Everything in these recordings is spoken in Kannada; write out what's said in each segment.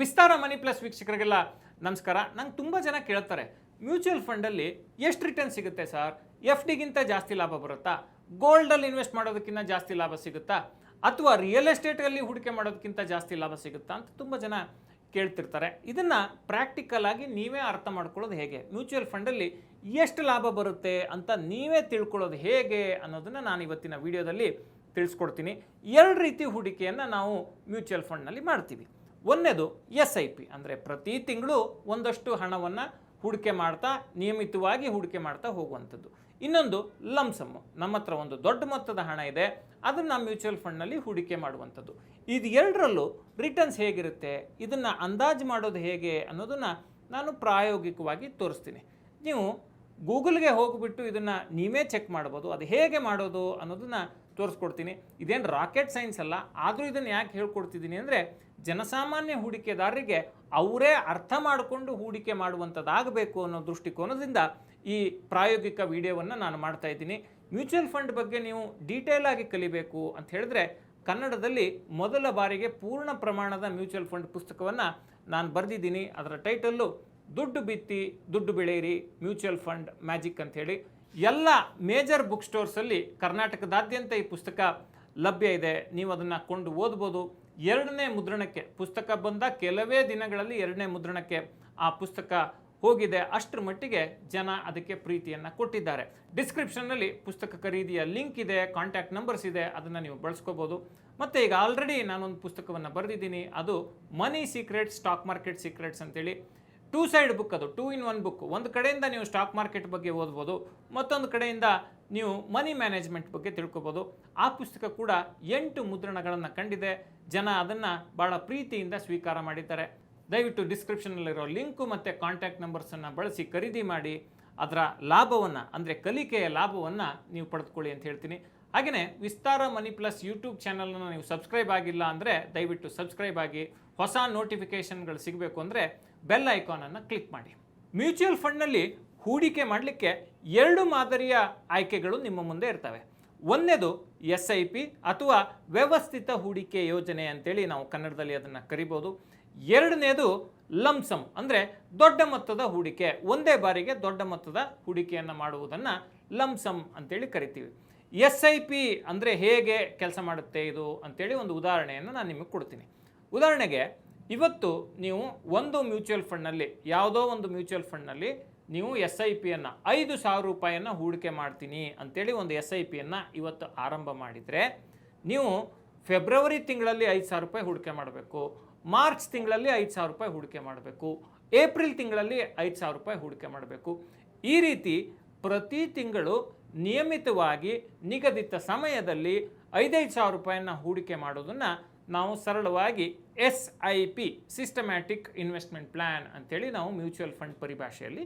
ವಿಸ್ತಾರ ಮನಿ ಪ್ಲಸ್ ವೀಕ್ಷಕರಿಗೆಲ್ಲ ನಮಸ್ಕಾರ. ನಂಗೆ ತುಂಬ ಜನ ಕೇಳ್ತಾರೆ, ಮ್ಯೂಚುವಲ್ ಫಂಡಲ್ಲಿ ಎಷ್ಟು ರಿಟರ್ನ್ ಸಿಗುತ್ತೆ ಸರ್? ಎಫ್ ಡಿಗಿಂತ ಜಾಸ್ತಿ ಲಾಭ ಬರುತ್ತಾ? ಗೋಲ್ಡಲ್ಲಿ ಇನ್ವೆಸ್ಟ್ ಮಾಡೋದಕ್ಕಿಂತ ಜಾಸ್ತಿ ಲಾಭ ಸಿಗುತ್ತಾ? ಅಥವಾ ರಿಯಲ್ ಎಸ್ಟೇಟಲ್ಲಿ ಹೂಡಿಕೆ ಮಾಡೋದಕ್ಕಿಂತ ಜಾಸ್ತಿ ಲಾಭ ಸಿಗುತ್ತಾ ಅಂತ ತುಂಬ ಜನ ಕೇಳ್ತಿರ್ತಾರೆ. ಇದನ್ನು ಪ್ರಾಕ್ಟಿಕಲ್ ಆಗಿ ನೀವೇ ಅರ್ಥ ಮಾಡ್ಕೊಳ್ಳೋದು ಹೇಗೆ? ಮ್ಯೂಚುವಲ್ ಫಂಡಲ್ಲಿ ಎಷ್ಟು ಲಾಭ ಬರುತ್ತೆ ಅಂತ ನೀವೇ ತಿಳ್ಕೊಳ್ಳೋದು ಹೇಗೆ ಅನ್ನೋದನ್ನು ನಾನು ಇವತ್ತಿನ ವಿಡಿಯೋದಲ್ಲಿ ತಿಳಿಸ್ಕೊಡ್ತೀನಿ. ಎರಡು ರೀತಿ ಹೂಡಿಕೆಯನ್ನು ನಾವು ಮ್ಯೂಚುವಲ್ ಫಂಡ್ನಲ್ಲಿ ಮಾಡ್ತೀವಿ. ಒಂದನೇದು ಎಸ್ ಐ ಪಿ. ಅಂದರೆ ಪ್ರತಿ ತಿಂಗಳು ಒಂದಷ್ಟು ಹಣವನ್ನು ಹೂಡಿಕೆ ಮಾಡ್ತಾ, ನಿಯಮಿತವಾಗಿ ಹೂಡಿಕೆ ಮಾಡ್ತಾ ಹೋಗುವಂಥದ್ದು. ಇನ್ನೊಂದು ಲಮ್ಸಮ್ಮು ನಮ್ಮ ಹತ್ರ ಒಂದು ದೊಡ್ಡ ಮೊತ್ತದ ಹಣ ಇದೆ, ಅದನ್ನು ಮ್ಯೂಚುವಲ್ ಫಂಡ್ನಲ್ಲಿ ಹೂಡಿಕೆ ಮಾಡುವಂಥದ್ದು. ಇದು ಎರಡರಲ್ಲೂ ರಿಟರ್ನ್ಸ್ ಹೇಗಿರುತ್ತೆ, ಇದನ್ನು ಅಂದಾಜು ಮಾಡೋದು ಹೇಗೆ ಅನ್ನೋದನ್ನು ನಾನು ಪ್ರಾಯೋಗಿಕವಾಗಿ ತೋರಿಸ್ತೀನಿ. ನೀವು ಗೂಗಲ್ಗೆ ಹೋಗಿಬಿಟ್ಟು ಇದನ್ನು ನೀವೇ ಚೆಕ್ ಮಾಡ್ಬೋದು, ಅದು ಹೇಗೆ ಮಾಡೋದು ಅನ್ನೋದನ್ನು ತೋರಿಸ್ಕೊಡ್ತೀನಿ. ಇದೇನು ರಾಕೆಟ್ ಸೈನ್ಸ್ ಅಲ್ಲ, ಆದರೂ ಇದನ್ನು ಯಾಕೆ ಹೇಳ್ಕೊಡ್ತಿದ್ದೀನಿ ಅಂದರೆ, ಜನಸಾಮಾನ್ಯ ಹೂಡಿಕೆದಾರರಿಗೆ ಅವರೇ ಅರ್ಥ ಮಾಡಿಕೊಂಡು ಹೂಡಿಕೆ ಮಾಡುವಂಥದ್ದಾಗಬೇಕು ಅನ್ನೋ ದೃಷ್ಟಿಕೋನದಿಂದ ಈ ಪ್ರಾಯೋಗಿಕ ವಿಡಿಯೋವನ್ನು ನಾನು ಮಾಡ್ತಾ ಇದ್ದೀನಿ. ಮ್ಯೂಚುವಲ್ ಫಂಡ್ ಬಗ್ಗೆ ನೀವು ಡೀಟೇಲ್ ಆಗಿ ಕಲಿಬೇಕು ಅಂತ ಹೇಳಿದ್ರೆ, ಕನ್ನಡದಲ್ಲಿ ಮೊದಲ ಬಾರಿಗೆ ಪೂರ್ಣ ಪ್ರಮಾಣದ ಮ್ಯೂಚುವಲ್ ಫಂಡ್ ಪುಸ್ತಕವನ್ನು ನಾನು ಬರೆದಿದ್ದೀನಿ. ಅದರ ಟೈಟಲ್ಲು, ದುಡ್ಡು ಬಿತ್ತಿ, ದುಡ್ಡು ಬೆಳೆಯಿರಿ, ಮ್ಯೂಚುವಲ್ ಫಂಡ್ ಮ್ಯಾಜಿಕ್ ಅಂಥೇಳಿ ಎಲ್ಲ ಮೇಜರ್ ಬುಕ್ ಸ್ಟೋರ್ಸಲ್ಲಿ ಕರ್ನಾಟಕದಾದ್ಯಂತ ಈ ಪುಸ್ತಕ ಲಭ್ಯ ಇದೆ. ನೀವು ಅದನ್ನು ಕೊಂಡು ಓದ್ಬೋದು. ಎರಡನೇ ಮುದ್ರಣಕ್ಕೆ ಪುಸ್ತಕ ಬಂದ ಕೆಲವೇ ದಿನಗಳಲ್ಲಿ ಎರಡನೇ ಮುದ್ರಣಕ್ಕೆ ಆ ಪುಸ್ತಕ ಹೋಗಿದೆ. ಅಷ್ಟರ ಮಟ್ಟಿಗೆ ಜನ ಅದಕ್ಕೆ ಪ್ರೀತಿಯನ್ನು ಕೊಟ್ಟಿದ್ದಾರೆ. ಡಿಸ್ಕ್ರಿಪ್ಷನ್ನಲ್ಲಿ ಪುಸ್ತಕ ಖರೀದಿಯ ಲಿಂಕ್ ಇದೆ ಕಾಂಟ್ಯಾಕ್ಟ್ ನಂಬರ್ಸ್ ಇದೆ, ಅದನ್ನು ನೀವು ಬಳಸ್ಕೋಬೋದು. ಮತ್ತು ಈಗ ಆಲ್ರೆಡಿ ನಾನೊಂದು ಪುಸ್ತಕವನ್ನು ಬರೆದಿದ್ದೀನಿ. ಅದು money secrets, stock market secrets ಅಂತೇಳಿ. ಟೂ ಸೈಡ್ ಬುಕ್ ಅದು, ಟೂ ಇನ್ ಒನ್ ಬುಕ್. ಒಂದು ಕಡೆಯಿಂದ ನೀವು ಸ್ಟಾಕ್ ಮಾರ್ಕೆಟ್ ಬಗ್ಗೆ ಓದ್ಬೋದು, ಮತ್ತೊಂದು ಕಡೆಯಿಂದ ನೀವು ಮನಿ ಮ್ಯಾನೇಜ್ಮೆಂಟ್ ಬಗ್ಗೆ ತಿಳ್ಕೊಬೋದು. ಆ ಪುಸ್ತಕ ಕೂಡ ಎಂಟು ಮುದ್ರಣಗಳನ್ನು ಕಂಡಿದೆ. ಜನ ಅದನ್ನು ಭಾಳ ಪ್ರೀತಿಯಿಂದ ಸ್ವೀಕಾರ ಮಾಡಿದ್ದಾರೆ. ದಯವಿಟ್ಟು ಡಿಸ್ಕ್ರಿಪ್ಷನ್ನಲ್ಲಿರೋ ಲಿಂಕು ಮತ್ತು ಕಾಂಟ್ಯಾಕ್ಟ್ ನಂಬರ್ಸನ್ನು ಬಳಸಿ ಖರೀದಿ ಮಾಡಿ. ಅದರ ಲಾಭವನ್ನು, ಅಂದರೆ ಕಲಿಕೆಯ ಲಾಭವನ್ನು ನೀವು ಪಡೆದುಕೊಳ್ಳಿ ಅಂತ ಹೇಳ್ತೀನಿ. ಹಾಗೆಯೇ ವಿಸ್ತಾರ ಮನಿ ಪ್ಲಸ್ ಯೂಟ್ಯೂಬ್ ಚಾನಲನ್ನು ನೀವು ಸಬ್ಸ್ಕ್ರೈಬ್ ಆಗಿಲ್ಲ ಅಂದರೆ ದಯವಿಟ್ಟು ಸಬ್ಸ್ಕ್ರೈಬ್ ಆಗಿ. ಹೊಸ ನೋಟಿಫಿಕೇಷನ್ಗಳು ಸಿಗಬೇಕು ಅಂದರೆ ಬೆಲ್ ಐಕಾನನ್ನು ಕ್ಲಿಕ್ ಮಾಡಿ. ಮ್ಯೂಚುವಲ್ ಫಂಡ್ನಲ್ಲಿ ಹೂಡಿಕೆ ಮಾಡಲಿಕ್ಕೆ ಎರಡು ಮಾದರಿಯ ಆಯ್ಕೆಗಳು ನಿಮ್ಮ ಮುಂದೆ ಇರ್ತವೆ. ಒಂದನೇದು ಎಸ್ ಐ ಪಿ ಅಥವಾ ವ್ಯವಸ್ಥಿತ ಹೂಡಿಕೆ ಯೋಜನೆ ಅಂತೇಳಿ ನಾವು ಕನ್ನಡದಲ್ಲಿ ಅದನ್ನು ಕರಿಬೋದು. ಎರಡನೇದು ಲಂಸಮ್ ಅಂದರೆ ದೊಡ್ಡ ಮೊತ್ತದ ಹೂಡಿಕೆ. ಒಂದೇ ಬಾರಿಗೆ ದೊಡ್ಡ ಮೊತ್ತದ ಹೂಡಿಕೆಯನ್ನು ಮಾಡುವುದನ್ನು ಲಂಸಮ್ ಅಂತೇಳಿ ಕರಿತೀವಿ. ಎಸ್ ಐ ಪಿ ಅಂದರೆ ಹೇಗೆ ಕೆಲಸ ಮಾಡುತ್ತೆ ಇದು ಅಂತೇಳಿ ಒಂದು ಉದಾಹರಣೆಯನ್ನು ನಾನು ನಿಮಗೆ ಕೊಡ್ತೀನಿ. ಉದಾಹರಣೆಗೆ ಇವತ್ತು ನೀವು ಒಂದು ಮ್ಯೂಚುವಲ್ ಫಂಡ್ನಲ್ಲಿ, ಯಾವುದೋ ಒಂದು ಮ್ಯೂಚುವಲ್ ಫಂಡ್ನಲ್ಲಿ ನೀವು ಎಸ್ ಐ ಪಿಯನ್ನು ಐದು ಸಾವಿರ ರೂಪಾಯಿಯನ್ನು ಹೂಡಿಕೆ ಮಾಡ್ತೀನಿ ಅಂತೇಳಿ ಒಂದು ಎಸ್ ಐ ಪಿಯನ್ನು ಇವತ್ತು ಆರಂಭ ಮಾಡಿದರೆ, ನೀವು ಫೆಬ್ರವರಿ ತಿಂಗಳಲ್ಲಿ ಐದು ಸಾವಿರ ರೂಪಾಯಿ ಹೂಡಿಕೆ ಮಾಡಬೇಕು, ಮಾರ್ಚ್ ತಿಂಗಳಲ್ಲಿ ಐದು ಸಾವಿರ ರೂಪಾಯಿ ಹೂಡಿಕೆ ಮಾಡಬೇಕು, ಏಪ್ರಿಲ್ ತಿಂಗಳಲ್ಲಿ ಐದು ಸಾವಿರ ರೂಪಾಯಿ ಹೂಡಿಕೆ ಮಾಡಬೇಕು. ಈ ರೀತಿ ಪ್ರತಿ ತಿಂಗಳು ನಿಯಮಿತವಾಗಿ ನಿಗದಿತ ಸಮಯದಲ್ಲಿ ಐದೈದು ಸಾವಿರ ರೂಪಾಯಿಯನ್ನು ಹೂಡಿಕೆ ಮಾಡೋದನ್ನು ನಾವು ಸರಳವಾಗಿ S I P systematic investment plan ಅಂಥೇಳಿ ನಾವು ಮ್ಯೂಚುವಲ್ ಫಂಡ್ ಪರಿಭಾಷೆಯಲ್ಲಿ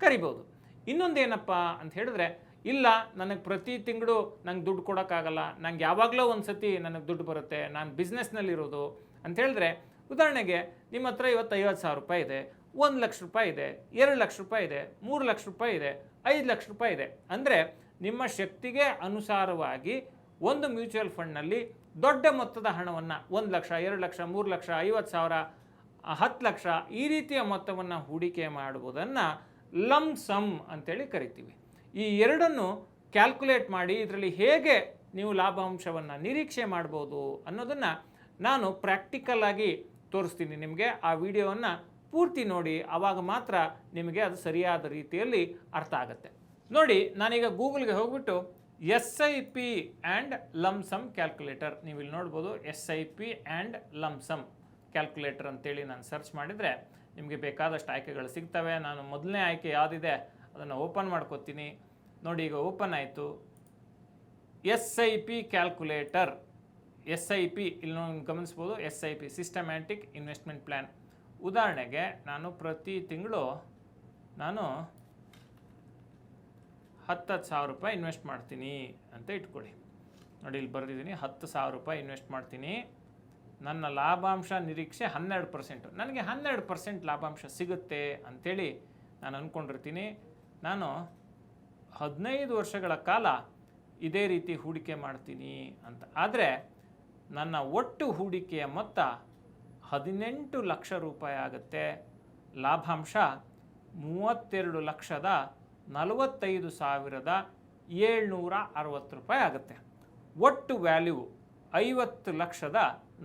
ಕರಿಬೋದು. ಇನ್ನೊಂದೇನಪ್ಪ ಅಂತ ಹೇಳಿದ್ರೆ, ಇಲ್ಲ, ನನಗೆ ಪ್ರತಿ ತಿಂಗಳು ನಂಗೆ ದುಡ್ಡು ಕೊಡೋಕ್ಕಾಗಲ್ಲ, ನಂಗೆ ಯಾವಾಗಲೂ ಒಂದು ಸತಿ ನನಗೆ ದುಡ್ಡು ಬರುತ್ತೆ, ನಾನು ಬಿಸ್ನೆಸ್ನಲ್ಲಿರೋದು ಅಂತ ಹೇಳಿದ್ರೆ, ಉದಾಹರಣೆಗೆ ನಿಮ್ಮ ಹತ್ರ ಇವತ್ತು ಐವತ್ತು ಸಾವಿರ ರೂಪಾಯಿ ಇದೆ, ಒಂದು ಲಕ್ಷ ರೂಪಾಯಿ ಇದೆ, ಎರಡು ಲಕ್ಷ ರೂಪಾಯಿ ಇದೆ, ಮೂರು ಲಕ್ಷ ರೂಪಾಯಿ ಇದೆ, ಐದು ಲಕ್ಷ ರೂಪಾಯಿ ಇದೆ. ಅಂದರೆ ನಿಮ್ಮ ಶಕ್ತಿಗೆ ಅನುಸಾರವಾಗಿ ಒಂದು ಮ್ಯೂಚುವಲ್ ಫಂಡ್ನಲ್ಲಿ ದೊಡ್ಡ ಮೊತ್ತದ ಹಣವನ್ನು ಒಂದು ಲಕ್ಷ, ಎರಡು ಲಕ್ಷ, ಮೂರು ಲಕ್ಷ, ಐವತ್ತು ಸಾವಿರ, ಹತ್ತು ಲಕ್ಷ ಈ ರೀತಿಯ ಮೊತ್ತವನ್ನು ಹೂಡಿಕೆ ಮಾಡುವುದನ್ನು ಲಮ್ ಸಮ್ ಅಂತೇಳಿ ಕರಿತೀವಿ. ಈ ಎರಡನ್ನು ಕ್ಯಾಲ್ಕುಲೇಟ್ ಮಾಡಿ ಇದರಲ್ಲಿ ಹೇಗೆ ನೀವು ಲಾಭಾಂಶವನ್ನು ನಿರೀಕ್ಷೆ ಮಾಡ್ಬೋದು ಅನ್ನೋದನ್ನು ನಾನು ಪ್ರಾಕ್ಟಿಕಲ್ ಆಗಿ ತೋರಿಸ್ತೀನಿ ನಿಮಗೆ. ಆ ವಿಡಿಯೋವನ್ನು ಪೂರ್ತಿ ನೋಡಿ ಆವಾಗ ಮಾತ್ರ ನಿಮಗೆ ಅದು ಸರಿಯಾದ ರೀತಿಯಲ್ಲಿ ಅರ್ಥ ಆಗುತ್ತೆ. ನೋಡಿ, ನಾನೀಗ ಗೂಗಲ್ಗೆ ಹೋಗ್ಬಿಟ್ಟು S I P and lump sum calculator ನೀವು ಇಲ್ಲಿ ನೋಡ್ಬೋದು S I P and lump sum calculator ಅಂತೇಳಿ ನಾನು ಸರ್ಚ್ ಮಾಡಿದರೆ ನಿಮಗೆ ಬೇಕಾದಷ್ಟು ಆಯ್ಕೆಗಳು ಸಿಗ್ತವೆ. ನಾನು ಮೊದಲನೇ ಆಯ್ಕೆ ಯಾವುದಿದೆ ಅದನ್ನು ಓಪನ್ ಮಾಡ್ಕೋತೀನಿ. ನೋಡಿ, ಈಗ ಓಪನ್ ಆಯಿತು. S I P calculator S I P ಇಲ್ಲಿ ನಾವು ಗಮನಿಸ್ಬೋದು S I P systematic investment plan ಉದಾಹರಣೆಗೆ ನಾನು ಪ್ರತಿ ತಿಂಗಳು ನಾನು ಹತ್ತತ್ತು ಸಾವಿರ ರೂಪಾಯಿ ಇನ್ವೆಸ್ಟ್ ಮಾಡ್ತೀನಿ ಅಂತ ಇಟ್ಕೊಳ್ಳಿ ನೋಡಿ, ಇಲ್ಲಿ ಬರೆದಿದ್ದೀನಿ, ಹತ್ತು ಸಾವಿರ ರೂಪಾಯಿ ಇನ್ವೆಸ್ಟ್ ಮಾಡ್ತೀನಿ. ನನ್ನ ಲಾಭಾಂಶ ನಿರೀಕ್ಷೆ ಹನ್ನೆರಡು ಪರ್ಸೆಂಟು. ನನಗೆ ಹನ್ನೆರಡು ಪರ್ಸೆಂಟ್ ಲಾಭಾಂಶ ಸಿಗುತ್ತೆ ಅಂಥೇಳಿ ನಾನು ಅಂದ್ಕೊಂಡಿರ್ತೀನಿ ನಾನು ಹದಿನೈದು ವರ್ಷಗಳ ಕಾಲ ಇದೇ ರೀತಿ ಹೂಡಿಕೆ ಮಾಡ್ತೀನಿ ಅಂತ. ಆದರೆ ನನ್ನ ಒಟ್ಟು ಹೂಡಿಕೆಯ ಮೊತ್ತ ಹದಿನೆಂಟು ಲಕ್ಷ ರೂಪಾಯಿ ಆಗುತ್ತೆ. ಲಾಭಾಂಶ ಮೂವತ್ತೆರಡು ಲಕ್ಷದ ನಲವತ್ತೈದು ಸಾವಿರದ ಏಳ್ನೂರ ಅರವತ್ತು ರೂಪಾಯಿ ಆಗುತ್ತೆ. ಒಟ್ಟು ವ್ಯಾಲ್ಯೂ ಐವತ್ತು ಲಕ್ಷದ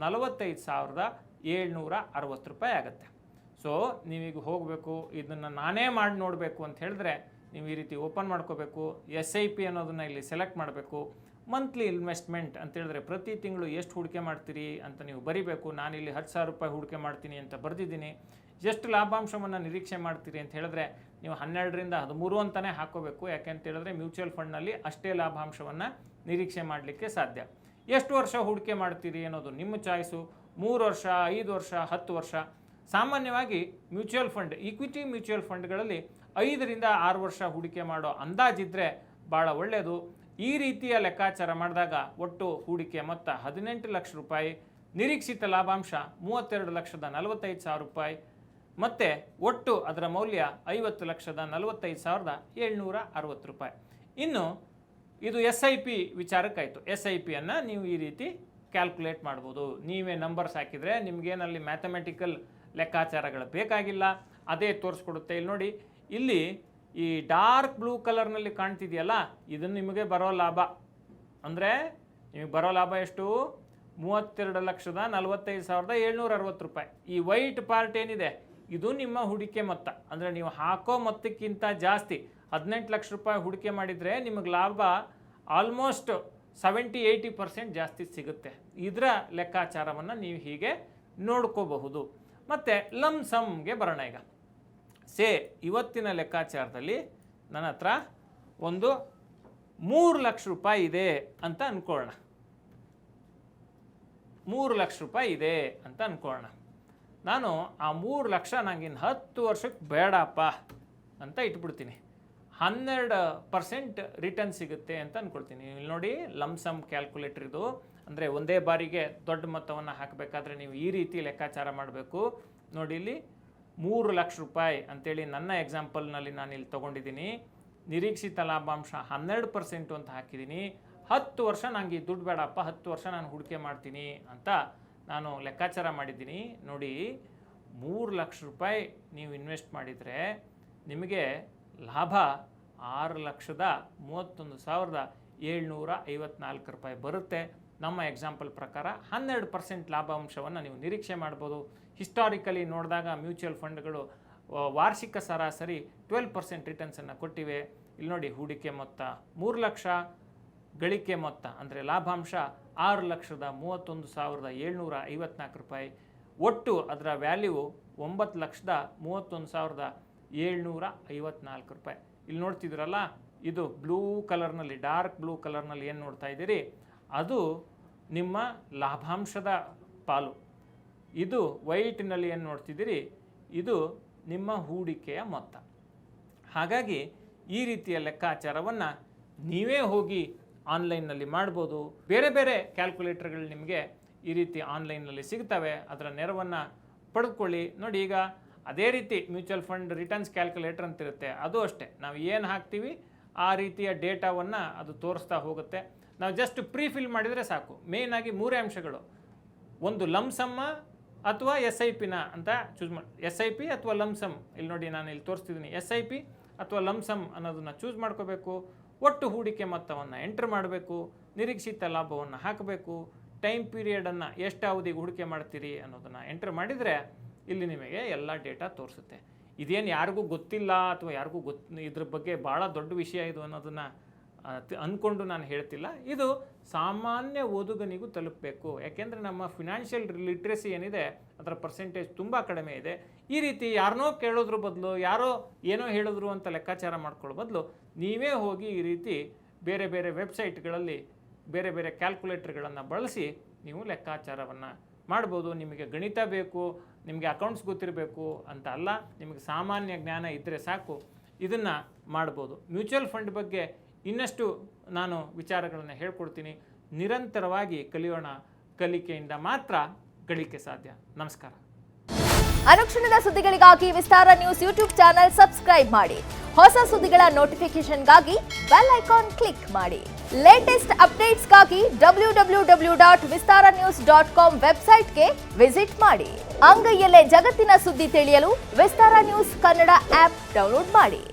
ನಲವತ್ತೈದು ಸಾವಿರದ ಏಳ್ನೂರ ಅರವತ್ತು ರೂಪಾಯಿ ಆಗುತ್ತೆ. ಸೊ ನೀವೀಗ ಹೋಗಬೇಕು, ಇದನ್ನು ನಾನೇ ಮಾಡಿ ನೋಡಬೇಕು ಅಂತ ಹೇಳಿದ್ರೆ ನೀವು ಈ ರೀತಿ ಓಪನ್ ಮಾಡ್ಕೋಬೇಕು, ಎಸ್ ಐ ಪಿ ಅನ್ನೋದನ್ನು ಇಲ್ಲಿ ಸೆಲೆಕ್ಟ್ ಮಾಡಬೇಕು, ಮಂತ್ಲಿ ಇನ್ವೆಸ್ಟ್ಮೆಂಟ್ ಅಂತ ಹೇಳಿದ್ರೆ ಪ್ರತಿ ತಿಂಗಳು ಎಷ್ಟು ಹೂಡಿಕೆ ಮಾಡ್ತೀರಿ ಅಂತ ನೀವು ಬರಿಬೇಕು, ನಾನಿಲ್ಲಿ ಹತ್ತು ಸಾವಿರ ರೂಪಾಯಿ ಹೂಡಿಕೆ ಮಾಡ್ತೀನಿ ಅಂತ ಬರೆದಿದ್ದೀನಿ, ಎಷ್ಟು ಲಾಭಾಂಶವನ್ನು ನಿರೀಕ್ಷೆ ಮಾಡ್ತೀರಿ ಅಂತ ಹೇಳಿದ್ರೆ ನೀವು ಹನ್ನೆರಡರಿಂದ ಹದಿಮೂರು ಅಂತಲೇ ಹಾಕೋಬೇಕು. ಯಾಕೆಂತ ಹೇಳಿದ್ರೆ ಮ್ಯೂಚುವಲ್ ಫಂಡ್ನಲ್ಲಿ ಅಷ್ಟೇ ಲಾಭಾಂಶವನ್ನು ನಿರೀಕ್ಷೆ ಮಾಡಲಿಕ್ಕೆ ಸಾಧ್ಯ. ಎಷ್ಟು ವರ್ಷ ಹೂಡಿಕೆ ಮಾಡ್ತೀರಿ ಅನ್ನೋದು ನಿಮ್ಮ ಚಾಯ್ಸು. ಮೂರು ವರ್ಷ, ಐದು ವರ್ಷ, ಹತ್ತು ವರ್ಷ. ಸಾಮಾನ್ಯವಾಗಿ ಮ್ಯೂಚುವಲ್ ಫಂಡ್, ಈಕ್ವಿಟಿ ಮ್ಯೂಚುವಲ್ ಫಂಡ್ಗಳಲ್ಲಿ ಐದರಿಂದ ಆರು ವರ್ಷ ಹೂಡಿಕೆ ಮಾಡೋ ಅಂದಾಜಿದ್ರೆ ಭಾಳ ಒಳ್ಳೆಯದು ಈ ರೀತಿಯ ಲೆಕ್ಕಾಚಾರ ಮಾಡಿದಾಗ ಒಟ್ಟು ಹೂಡಿಕೆ ಮೊತ್ತ ಹದಿನೆಂಟು ಲಕ್ಷ ರೂಪಾಯಿ. ನಿರೀಕ್ಷಿತ ಲಾಭಾಂಶ ಮೂವತ್ತೆರಡು ಲಕ್ಷದ ನಲವತ್ತೈದು ಸಾವಿರ ರೂಪಾಯಿ. ಮತ್ತು ಒಟ್ಟು ಅದರ ಮೌಲ್ಯ ಐವತ್ತು ಲಕ್ಷದ ನಲವತ್ತೈದು ಸಾವಿರದ ಏಳ್ನೂರ ಅರವತ್ತು ರೂಪಾಯಿ. ಇನ್ನು ಇದು ಎಸ್ ಐ ಪಿ ವಿಚಾರಕ್ಕಾಯಿತು. ಎಸ್ ಐ ಪಿಯನ್ನು ನೀವು ಈ ರೀತಿ ಕ್ಯಾಲ್ಕುಲೇಟ್ ಮಾಡ್ಬೋದು. ನೀವೇ ನಂಬರ್ಸ್ ಹಾಕಿದರೆ ನಿಮಗೇನಲ್ಲಿ ಮ್ಯಾಥಮೆಟಿಕಲ್ ಲೆಕ್ಕಾಚಾರಗಳು ಬೇಕಾಗಿಲ್ಲ. ಅದೇ ತೋರಿಸ್ಕೊಡುತ್ತೆ. ಇಲ್ಲಿ ನೋಡಿ, ಇಲ್ಲಿ ಈ ಡಾರ್ಕ್ ಬ್ಲೂ ಕಲರ್ನಲ್ಲಿ ಕಾಣ್ತಿದೆಯಲ್ಲ, ಇದನ್ನು ನಿಮಗೆ ಬರೋ ಲಾಭ. ಅಂದರೆ ನಿಮಗೆ ಬರೋ ಲಾಭ ಎಷ್ಟು? ಮೂವತ್ತೆರಡು ಲಕ್ಷದ ನಲವತ್ತೈದು ಸಾವಿರದ ಏಳ್ನೂರ ಅರವತ್ತು ರೂಪಾಯಿ. ಈ ವೈಟ್ ಪಾರ್ಟ್ ಏನಿದೆ? ಇದು ನಿಮ್ಮ ಹೂಡಿಕೆ ಮೊತ್ತ. ಅಂದರೆ ನೀವು ಹಾಕೋ ಮೊತ್ತಕ್ಕಿಂತ ಜಾಸ್ತಿ ಹದಿನೆಂಟು ಲಕ್ಷ ರೂಪಾಯಿ ಹೂಡಿಕೆ ಮಾಡಿದರೆ ನಿಮಗೆ ಲಾಭ ಆಲ್ಮೋಸ್ಟ್ ಸೆವೆಂಟಿ ಏಯ್ಟಿ ಪರ್ಸೆಂಟ್ ಜಾಸ್ತಿ ಸಿಗುತ್ತೆ. ಇದರ ಲೆಕ್ಕಾಚಾರವನ್ನು ನೀವು ಹೀಗೆ ನೋಡ್ಕೋಬಹುದು. ಮತ್ತು ಲಮ್ ಸಮ್ಗೆ ಬರೋಣ ಈಗ. ಸೇ, ಇವತ್ತಿನ ಲೆಕ್ಕಾಚಾರದಲ್ಲಿ ನನ್ನ ಹತ್ರ ಒಂದು ಮೂರು ಲಕ್ಷ ರೂಪಾಯಿ ಇದೆ ಅಂತ ಅಂದ್ಕೊಳ್ಳೋಣ ಮೂರು ಲಕ್ಷ ರೂಪಾಯಿ ಇದೆ ಅಂತ ಅಂದ್ಕೊಳ್ಳೋಣ ನಾನು ಆ ಮೂರು ಲಕ್ಷ ನನಗಿನ್ನು ಹತ್ತು ವರ್ಷಕ್ಕೆ ಬೇಡಪ್ಪ ಅಂತ ಇಟ್ಬಿಡ್ತೀನಿ. ಹನ್ನೆರಡು ಪರ್ಸೆಂಟ್ ರಿಟರ್ನ್ ಸಿಗುತ್ತೆ ಅಂತ ಅಂದ್ಕೊಳ್ತೀನಿ ಇಲ್ಲಿ ನೋಡಿ ಲಮ್ಸಮ್ ಕ್ಯಾಲ್ಕುಲೇಟರ್ ಇದು. ಅಂದರೆ ಒಂದೇ ಬಾರಿಗೆ ದೊಡ್ಡ ಮೊತ್ತವನ್ನು ಹಾಕಬೇಕಾದ್ರೆ ನೀವು ಈ ರೀತಿ ಲೆಕ್ಕಾಚಾರ ಮಾಡಬೇಕು. ನೋಡಿ ಇಲ್ಲಿ ಮೂರು ಲಕ್ಷ ರೂಪಾಯಿ ಅಂತೇಳಿ ನನ್ನ ಎಕ್ಸಾಂಪಲ್ನಲ್ಲಿ ನಾನು ಇಲ್ಲಿ ತೊಗೊಂಡಿದ್ದೀನಿ. ನಿರೀಕ್ಷಿತ ಲಾಭಾಂಶ ಹನ್ನೆರಡು ಪರ್ಸೆಂಟು ಅಂತ ಹಾಕಿದ್ದೀನಿ. ಹತ್ತು ವರ್ಷ ನನಗೆ ದುಡ್ಡು ಬೇಡಪ್ಪ, ಹತ್ತು ವರ್ಷ ನಾನು ಹೂಡಿಕೆ ಮಾಡ್ತೀನಿ ಅಂತ ನಾನು ಲೆಕ್ಕಾಚಾರ ಮಾಡಿದ್ದೀನಿ. ನೋಡಿ, ಮೂರು ಲಕ್ಷ ರೂಪಾಯಿ ನೀವು ಇನ್ವೆಸ್ಟ್ ಮಾಡಿದರೆ ನಿಮಗೆ ಲಾಭ ಆರು ಲಕ್ಷದ ಮೂವತ್ತೊಂದು ಸಾವಿರದ ಏಳ್ನೂರ ಐವತ್ನಾಲ್ಕು ರೂಪಾಯಿ ಬರುತ್ತೆ. ನಮ್ಮ ಎಕ್ಸಾಂಪಲ್ ಪ್ರಕಾರ ಹನ್ನೆರಡು ಪರ್ಸೆಂಟ್ ಲಾಭಾಂಶವನ್ನು ನೀವು ನಿರೀಕ್ಷೆ ಮಾಡ್ಬೋದು. ಹಿಸ್ಟಾರಿಕಲಿ ನೋಡಿದಾಗ ಮ್ಯೂಚುವಲ್ ಫಂಡ್ಗಳು ವಾರ್ಷಿಕ ಸರಾಸರಿ ಟ್ವೆಲ್ ಪರ್ಸೆಂಟ್ ರಿಟರ್ನ್ಸನ್ನು ಕೊಟ್ಟಿವೆ. ಇಲ್ಲಿ ನೋಡಿ, ಹೂಡಿಕೆ ಮೊತ್ತ ಮೂರು ಲಕ್ಷ, ಗಳಿಕೆ ಮೊತ್ತ ಅಂದರೆ ಲಾಭಾಂಶ ಆರು ಲಕ್ಷದ ಮೂವತ್ತೊಂದು ಸಾವಿರದ ಏಳ್ನೂರ ಐವತ್ನಾಲ್ಕು ರೂಪಾಯಿ. ಒಟ್ಟು ಅದರ ವ್ಯಾಲ್ಯೂ ಒಂಬತ್ತು ಲಕ್ಷದ ಮೂವತ್ತೊಂದು ಸಾವಿರದ ಏಳ್ನೂರ ಐವತ್ನಾಲ್ಕು ರೂಪಾಯಿ. ಇಲ್ಲಿ ನೋಡ್ತಿದ್ದೀರಲ್ಲ, ಇದು ಬ್ಲೂ ಕಲರ್ನಲ್ಲಿ, ಡಾರ್ಕ್ ಬ್ಲೂ ಕಲರ್ನಲ್ಲಿ ಏನು ನೋಡ್ತಾ ಇದ್ದೀರಿ? ಅದು ನಿಮ್ಮ ಲಾಭಾಂಶದ ಪಾಲು. ಇದು ವೈಟ್ನಲ್ಲಿ ಏನು ನೋಡ್ತಿದ್ದೀರಿ? ಇದು ನಿಮ್ಮ ಹೂಡಿಕೆಯ ಮೊತ್ತ. ಹಾಗಾಗಿ ಈ ರೀತಿಯ ಲೆಕ್ಕಾಚಾರವನ್ನು ನೀವೇ ಹೋಗಿ ಆನ್ಲೈನ್ನಲ್ಲಿ ಮಾಡ್ಬೋದು. ಬೇರೆ ಬೇರೆ ಕ್ಯಾಲ್ಕುಲೇಟರ್ಗಳು ನಿಮಗೆ ಈ ರೀತಿ ಆನ್ಲೈನ್ನಲ್ಲಿ ಸಿಗ್ತವೆ. ಅದರ ನೆರವನ್ನು ಪಡೆದುಕೊಳ್ಳಿ ನೋಡಿ ಈಗ ಅದೇ ರೀತಿ ಮ್ಯೂಚುವಲ್ ಫಂಡ್ ರಿಟರ್ನ್ಸ್ ಕ್ಯಾಲ್ಕುಲೇಟರ್ ಅಂತಿರುತ್ತೆ. ಅದು ಅಷ್ಟೇ. ನಾವು ಏನು ಹಾಕ್ತೀವಿ? ಆ ರೀತಿಯ ಡೇಟಾವನ್ನು ಅದು ತೋರಿಸ್ತಾ ಹೋಗುತ್ತೆ. ನಾವು ಜಸ್ಟ್ ಪ್ರೀ ಫಿಲ್ ಮಾಡಿದರೆ ಸಾಕು. ಮೇಯ್ನಾಗಿ ಮೂರೇ ಅಂಶಗಳು. ಒಂದು ಲಮ್ಸಮ್ಮ ಅಥವಾ ಎಸ್ ಐ ಪಿನ ಅಂತ ಚೂಸ್ ಮಾಡಿ, ಎಸ್ ಐ ಪಿ ಅಥವಾ ಲಮ್ಸಮ್ ಇಲ್ಲಿ ನೋಡಿ ನಾನು ಇಲ್ಲಿ ತೋರಿಸ್ತಿದ್ದೀನಿ. ಎಸ್ ಐ ಪಿ ಅಥವಾ ಲಮ್ಸಮ್ ಅನ್ನೋದನ್ನು ಚೂಸ್ ಮಾಡ್ಕೋಬೇಕು. ಒಟ್ಟು ಹೂಡಿಕೆ ಮೊತ್ತವನ್ನು ಎಂಟ್ರ್ ಮಾಡಬೇಕು, ನಿರೀಕ್ಷಿತ ಲಾಭವನ್ನು ಹಾಕಬೇಕು ಟೈಮ್ ಪೀರಿಯಡನ್ನು ಎಷ್ಟು ಅವಧಿಗೆ ಹೂಡಿಕೆ ಮಾಡ್ತೀರಿ ಅನ್ನೋದನ್ನು ಎಂಟ್ರ್ ಮಾಡಿದರೆ ಇಲ್ಲಿ ನಿಮಗೆ ಎಲ್ಲ ಡೇಟಾ ತೋರಿಸುತ್ತೆ. ಇದೇನು ಯಾರಿಗೂ ಗೊತ್ತಿಲ್ಲ ಅಥವಾ ಯಾರಿಗೂ ಗೊತ್ತು ಇದ್ರ ಬಗ್ಗೆ ಭಾಳ ದೊಡ್ಡ ವಿಷಯ ಇದು ಅನ್ನೋದನ್ನು ಅಂದ್ಕೊಂಡು ನಾನು ಹೇಳ್ತಿಲ್ಲ. ಇದು ಸಾಮಾನ್ಯ ಓದುಗನಿಗೂ ತಲುಪಬೇಕು. ಯಾಕೆಂದರೆ ನಮ್ಮ ಫಿನಾನ್ಷಿಯಲ್ ಲಿಟ್ರೆಸಿ ಏನಿದೆ, ಅದರ ಪರ್ಸೆಂಟೇಜ್ ತುಂಬ ಕಡಿಮೆ ಇದೆ. ಈ ರೀತಿ ಯಾರನ್ನೋ ಕೇಳೋದ್ರ ಬದಲು, ಯಾರೋ ಏನೋ ಹೇಳಿದ್ರು ಅಂತ ಲೆಕ್ಕಾಚಾರ ಮಾಡ್ಕೊಳ್ಳೋ ಬದಲು, ನೀವೇ ಹೋಗಿ ಈ ರೀತಿ ಬೇರೆ ಬೇರೆ ವೆಬ್ಸೈಟ್ಗಳಲ್ಲಿ ಬೇರೆ ಬೇರೆ ಕ್ಯಾಲ್ಕುಲೇಟರ್ಗಳನ್ನು ಬಳಸಿ ನೀವು ಲೆಕ್ಕಾಚಾರವನ್ನು ಮಾಡ್ಬೋದು. ನಿಮಗೆ ಗಣಿತ ಬೇಕು, ನಿಮಗೆ ಅಕೌಂಟ್ಸ್ ಗೊತ್ತಿರಬೇಕು ಅಂತ ಅಲ್ಲ, ನಿಮಗೆ ಸಾಮಾನ್ಯ ಜ್ಞಾನ ಇದ್ದರೆ ಸಾಕು. ಇದನ್ನು ಮಾಡ್ಬೋದು. ಮ್ಯೂಚುವಲ್ ಫಂಡ್ ಬಗ್ಗೆ ಇನ್ನಷ್ಟು ನಾನು ವಿಚಾರಗಳನ್ನು ಹೇಳ್ಕೊಡ್ತೀನಿ. ನಿರಂತರವಾಗಿ ಕಲಿಯೋಣ. ಕಲಿಕೆಯಿಂದ ಮಾತ್ರ ಗಳಿಕೆ ಸಾಧ್ಯ. ನಮಸ್ಕಾರ. ಅನುಕ್ಷಣದ ಸುದ್ದಿಗಳಿಗಾಗಿ Vistara news YouTube channel subscribe ಮಾಡಿ. ಹೊಸ ಸುದ್ದಿಗಳ ನೋಟಿಫಿಕೇಶನ್ಗಾಗಿ ಬೆಲ್ ಐಕಾನ್ ಕ್ಲಿಕ್ ಮಾಡಿ. Latest ಅಪ್ಡೇಟ್ಸ್ಗಾಗಿ W W W dot Vistara news dot com ವೆಬ್ಸೈಟ್ಗೆ ವಿಸಿಟ್ ಮಾಡಿ. ಅಂಗೈಯಲ್ಲೇ ಜಗತ್ತಿನ ಸುದ್ದಿ ತಿಳಿಯಲು Vistara news Kannada app download ಮಾಡಿ.